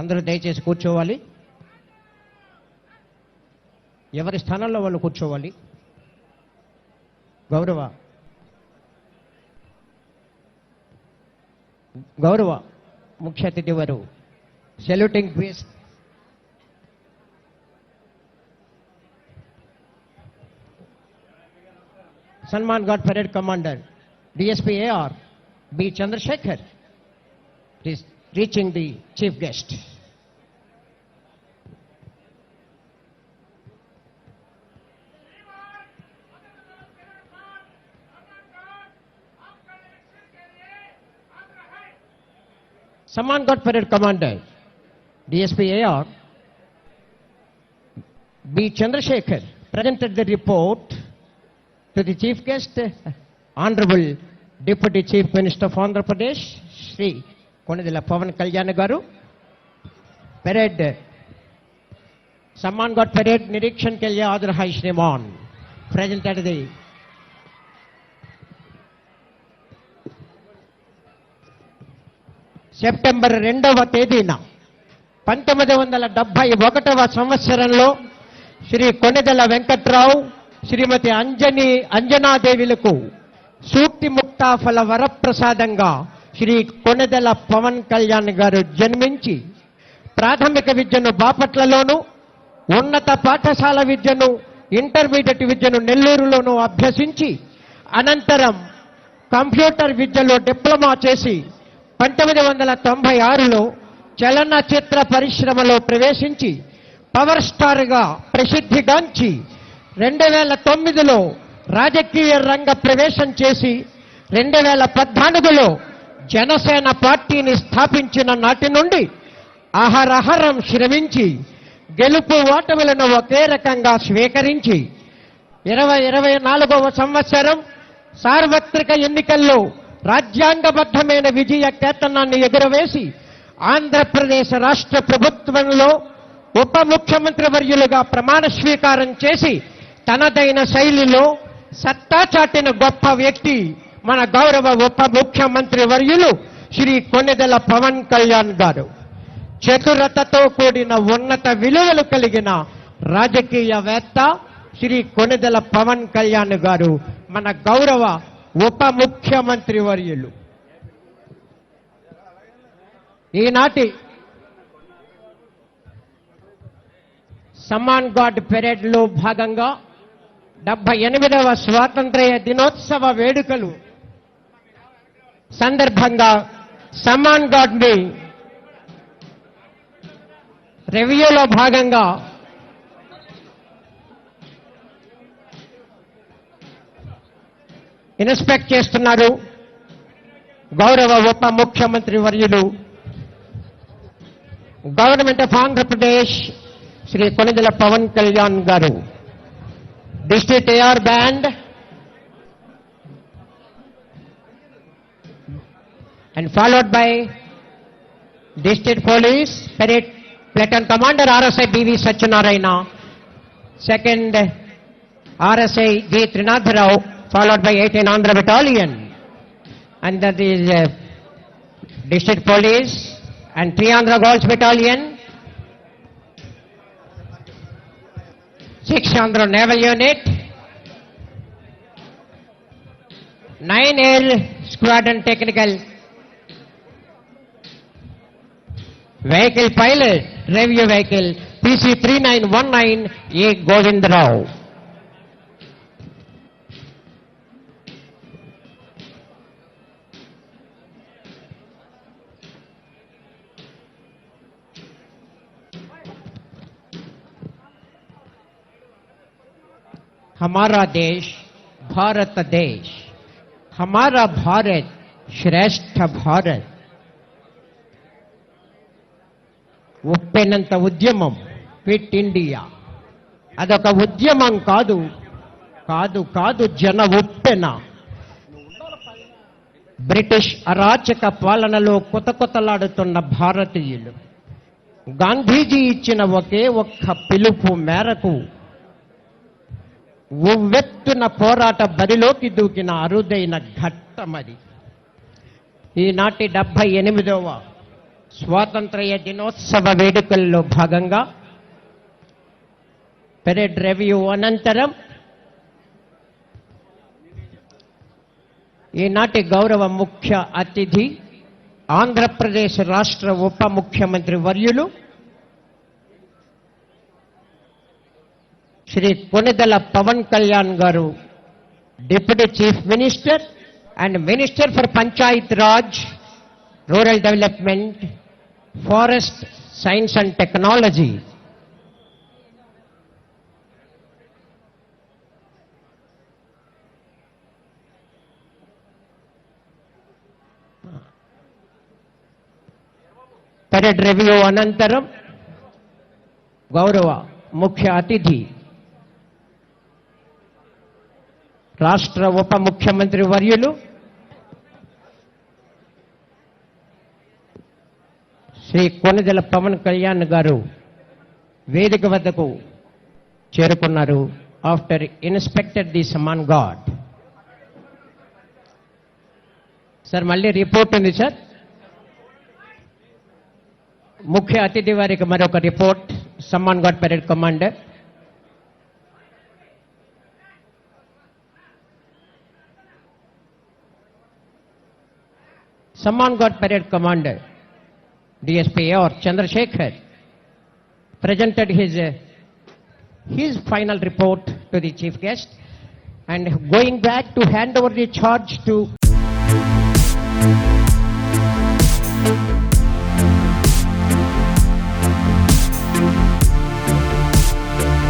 అందరూ దయచేసి కూర్చోవాలి. ఎవరి స్థానంలో వాళ్ళు కూర్చోవాలి? గౌరవ. గౌరవ ముఖ్య అతిథి వారు saluting base Samman guard parade commander DSP AR B Chandrasekhar please reaching the chief guest. Saman God Parade Commander, DSP AR, B. Chandrasekhar, presented the report to the chief guest, Honorable Deputy Chief Minister of Andhra Pradesh, Sri Konidela Pawan Kalyan గారు. Parade. సమ్మాన్ guard parade నిరీక్షణకి వెళ్ళే ఆదుర్ హై శ్రీమాన్. Present the September రెండవ తేదీన పంతొమ్మిది వందల డెబ్బై ఒకటవ సంవత్సరంలో శ్రీ కొనెదెల వెంకట్రావు శ్రీమతి అంజని అంజనాదేవిలకు సూక్తి ముక్తాఫల వరప్రసాదంగా శ్రీ కొనెదల పవన్ కళ్యాణ్ గారు జన్మించి ప్రాథమిక విద్యను బాపట్లలోను ఉన్నత పాఠశాల విద్యను ఇంటర్మీడియట్ విద్యను నెల్లూరులోనూ అభ్యసించి అనంతరం కంప్యూటర్ విద్యలో డిప్లొమా చేసి పంతొమ్మిది వందల తొంభై ఆరులో చలనచిత్ర పరిశ్రమలో ప్రవేశించి పవర్ స్టార్గా ప్రసిద్ధిగాంచి రెండు వేల తొమ్మిదిలో రాజకీయ రంగ ప్రవేశం చేసి రెండు వేల పద్నాలుగులో జనసేన పార్టీని స్థాపించిన నాటి నుండి అహరహరం శ్రమించి గెలుపు ఓటములను ఒకే రకంగా స్వీకరించి ఇరవై ఇరవై నాలుగవ సంవత్సరం సార్వత్రిక ఎన్నికల్లో రాజ్యాంగబద్ధమైన విజయ కేతనాన్ని ఎగురవేసి ఆంధ్రప్రదేశ్ రాష్ట్ర ప్రభుత్వంలో ఉప ముఖ్యమంత్రి వర్యులుగా ప్రమాణ స్వీకారం చేసి తనదైన శైలిలో సత్తా చాటిన గొప్ప వ్యక్తి మన గౌరవ ఉప ముఖ్యమంత్రి వర్యులు శ్రీ కొన్నిదెల పవన్ కళ్యాణ్ గారు. చతురతతో కూడిన ఉన్నత విలువలు కలిగిన రాజకీయవేత్త శ్రీ కొనిదెల పవన్ కళ్యాణ్ గారు మన గౌరవ ఉప ముఖ్యమంత్రి వర్యులు. ఈనాటి సమ్మాన్ గాడ్ పెరేడ్లో భాగంగా డెబ్బై ఎనిమిదవ స్వాతంత్ర్య దినోత్సవ వేడుకలు సందర్భంగా సమ్మాన్ గాడ్ని రివ్యూలో భాగంగా ఇన్స్పెక్ట్ చేస్తున్నారు గౌరవ ఉప ముఖ్యమంత్రి వర్యులు. గవర్నమెంట్ ఆఫ్ ఆంధ్రప్రదేశ్ శ్రీ కొనిదెల పవన్ కళ్యాణ్ గారు. District AR band and followed by District Police Parade Platoon Commander RSI B.V. Sachinarayana, second RSI J. Rao, followed by 18 Andhra Battalion, and that is uh, District Police and 3 Andhra Girls Battalion, 6 Andhra Naval Unit, nine L Squadron Technical Vehicle pilot, review vehicle, PC 3919, A. Govind Rao. हमारा देश भारत देश हमारा भारत श्रेष्ठ भारत ఉప్పెనంత ఉద్యమం. Fit India. అదొక ఉద్యమం కాదు. కాదు కాదు జన ఉప్పెన. బ్రిటిష్ అరాచక పాలనలో కొత్త కొత్తలాడుతున్న భారతీయులు. గాంధీజీ ఇచ్చిన ఒకే ఒక్క పిలుపు మేరకు ఉవ్వెత్తున పోరాట బరిలోకి దూకిన అరుదైన ఘట్టమది. ఈనాటి డెబ్బై ఎనిమిదవ స్వాతంత్ర్య దినోత్సవ వేడుకల్లో భాగంగా పెరేడ్ రివ్యూ అనంతరం ఈనాటి గౌరవ ముఖ్య అతిథి ఆంధ్రప్రదేశ్ రాష్ట్ర ఉప ముఖ్యమంత్రి వర్యులు శ్రీ కొనిదల పవన్ కళ్యాణ్ గారు deputy chief minister and minister for panchayat raj rural development forest science and technology. Parade review అనంతరం గౌరవ ముఖ్య అతిథి రాష్ట్ర ఉప ముఖ్యమంత్రి వర్యులు శ్రీ కొనిదెల పవన్ కళ్యాణ్ గారు వేదిక వద్దకు చేరుకున్నారు ఆఫ్టర్ ఇన్స్పెక్టర్ ది సమాన్ గాడ్. సార్ మళ్ళీ రిపోర్ట్ ఉంది సార్. ముఖ్య అతిథి వారికి మరొక రిపోర్ట్. సమ్మాన్ guard parade commander Samman guard parade commander DSP or Chandrasekhar presented his, uh, his final report to the chief guest. And going back to hand over the charge to